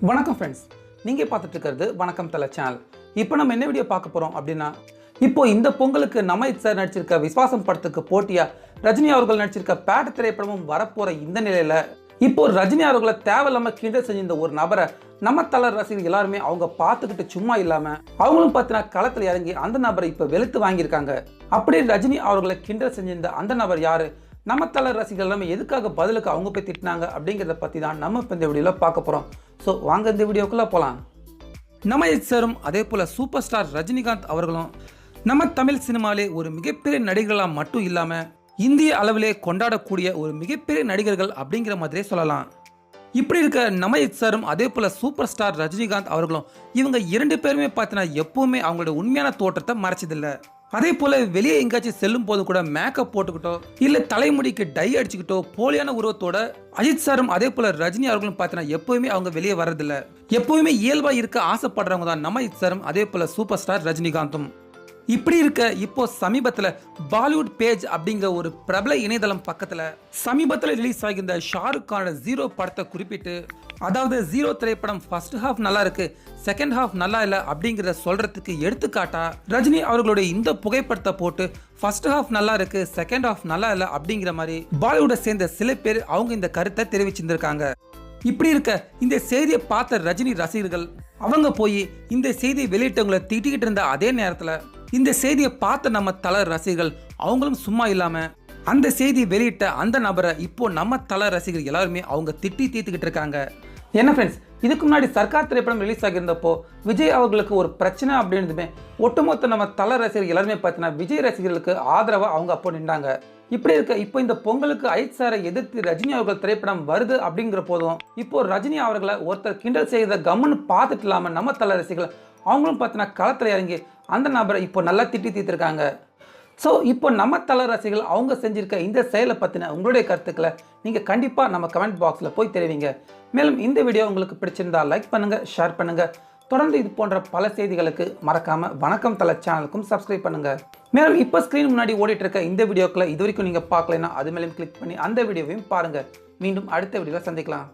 வணக்கம் ஃப்ரெண்ட்ஸ் நீங்கள் பார்த்துட்டு இருக்கிறது வணக்கம் தலை சேனல் இப்போ நம்ம என்ன வீடியோ பார்க்க போகிறோம் அப்படின்னா இப்போ இந்த பொங்கலுக்கு நமைத் சார் நடிச்சிருக்க விஸ்வாசம் படத்துக்கு போட்டியா ரஜினி அவர்கள் நடிச்சிருக்க பேட்ட திரைப்படமும் வரப்போகிற இந்த நிலையில் இப்போ ரஜினி அவர்களை தேவையில்லாமல் கிண்டல் செஞ்சிருந்த ஒரு நபரை நம்ம தலர் ரசிகர்கள் எல்லாருமே அவங்க பார்த்துக்கிட்டு சும்மா இல்லாமல் அவங்களும் பார்த்தீங்கன்னா களத்தில் இறங்கி அந்த நபரை இப்போ வெளுத்து வாங்கியிருக்காங்க. அப்படியே ரஜினி அவர்களை கிண்டல் செஞ்சிருந்த அந்த நபர் யார்? நம்ம தலை ரசிகர்கள் எல்லாமே எதுக்காக பதிலுக்கு அவங்க போய் திட்டினாங்க அப்படிங்கிறத பற்றி தான் நம்ம இப்போ இந்த வீடியோவில் பார்க்க போகிறோம் ஸோ வாங்க இந்த வீடியோக்குள்ளே போகலாம் நம்ம சாரும் அதே போல் சூப்பர் ஸ்டார் ரஜினிகாந்த் அவர்களும் நம்ம தமிழ் சினிமாவிலே ஒரு மிகப்பெரிய நடிகர்களாக மட்டும் இல்லாமல் இந்திய அளவிலே கொண்டாடக்கூடிய ஒரு மிகப்பெரிய நடிகர்கள் அப்படிங்கிற மாதிரியே சொல்லலாம். இப்படி இருக்க நம்ம சாரும் அதே போல் சூப்பர் ஸ்டார் ரஜினிகாந்த் அவர்களும் இவங்க இரண்டு பேருமே பார்த்தீங்கன்னா எப்போவுமே அவங்களோட உண்மையான தோற்றத்தை மறைச்சதில்லை. அதே போல வெளியே எங்கேயாச்சும் செல்லும் போது கூட மேக்கப் போட்டுக்கிட்டோ இல்ல தலைமுடிக்கு டை அடிச்சுக்கிட்டோ போலியான உருவத்தோட அஜித் சாரும் அதே போல ரஜினி அவர்களும் பார்த்தீங்கன்னா எப்பவுமே அவங்க வெளியே வர்றதில்ல. எப்பவுமே இயல்பா இருக்க ஆசைப்படுறவங்க தான் நம்ம அஜித் சாரும் அதே போல சூப்பர் ஸ்டார் ரஜினிகாந்தும். இப்படி இருக்க இப்போ சமீபத்தில் பாலிவுட் பேஜ் அப்படிங்கிற ஒரு பிரபல இணையதளம் பக்கத்தில் சமீபத்தில் ரிலீஸ் ஆகியிருந்த ஷாருக் கானோட ஜீரோ படத்தை குறிப்பிட்டு அதாவது ஜீரோ திரைப்படம் ஃபர்ஸ்ட் ஹாஃப் நல்லா இருக்கு செகண்ட் ஹாஃப் நல்லா இல்லை அப்படிங்கிறத சொல்றதுக்கு எடுத்துக்காட்டா ரஜினி அவர்களுடைய இந்த புகைப்படத்தை போட்டு ஃபர்ஸ்ட் ஹாஃப் நல்லா இருக்கு செகண்ட் ஹாஃப் நல்லா இல்லை அப்படிங்கிற மாதிரி பாலிவுட்டை சேர்ந்த சில பேர் அவங்க இந்த கருத்தை தெரிவிச்சிருந்திருக்காங்க. இப்படி இருக்க இந்த செய்தியை பார்த்த ரஜினி ரசிகர்கள் அவங்க போய் இந்த செய்தியை வெளியிட்டவங்களை திட்டிக்கிட்டு இருந்த அதே நேரத்தில் இந்த செய்தியை பார்த்த நம்ம தல ரசிகர்கள் அவங்களும் சும்மா இல்லாமல் அந்த செய்தி வெளியிட்ட அந்த நபரை இப்போ நம்ம தல ரசிகர்கள் எல்லாருமே அவங்க திட்டி தீர்த்துக்கிட்டு இருக்காங்க. என்ன ஃப்ரெண்ட்ஸ் இதுக்கு முன்னாடி சர்க்கார் திரைப்படம் ரிலீஸ் ஆகியிருந்தப்போ விஜய் அவர்களுக்கு ஒரு பிரச்சனை அப்படின்றதுமே ஒட்டுமொத்த நம்ம தல ரசிகர் எல்லாருமே பார்த்தீங்கன்னா விஜய் ரசிகர்களுக்கு ஆதரவாக அவங்க அப்போ நின்றாங்க. இப்படி இருக்க இப்போ இந்த பொங்கலுக்கு அஜித் சாரை எதிர்த்து ரஜினி அவர்கள் திரைப்படம் வருது அப்படிங்கிற போதும் இப்போ ரஜினி அவர்களை ஒருத்தர் கிண்டல் செய்த கம்முன்னு பார்த்துட்டு இல்லாமல் நம்ம தல ரசிகர்கள் அவங்களும் பார்த்தீங்கன்னா களத்தில் இறங்கி அந்த நபரை இப்போ நல்லா திட்டி தீர்த்திருக்காங்க. ஸோ இப்போ நம்ம தல ரசிகர்கள் அவங்க செஞ்சிருக்க இந்த செயலை பற்றின உங்களுடைய கருத்துக்களை நீங்கள் கண்டிப்பாக நம்ம கமெண்ட் பாக்ஸில் போய் தெரிவிங்க. மேலும் இந்த வீடியோ உங்களுக்கு பிடிச்சிருந்தா லைக் பண்ணுங்கள் ஷேர் பண்ணுங்கள் தொடர்ந்து இது போன்ற பல செய்திகளுக்கு மறக்காமல் வணக்கம் தல சேனலுக்கும் சப்ஸ்கிரைப் பண்ணுங்கள் மேலும் இப்போ ஸ்க்ரீன் முன்னாடி ஓடிட்டு இருக்க இந்த வீடியோக்களை இது வரைக்கும் நீங்கள் பார்க்கலைன்னா அது மேலேயும் கிளிக் பண்ணி அந்த வீடியோவையும் பாருங்கள் மீண்டும் அடுத்த வீடியோவில் சந்திக்கலாம்.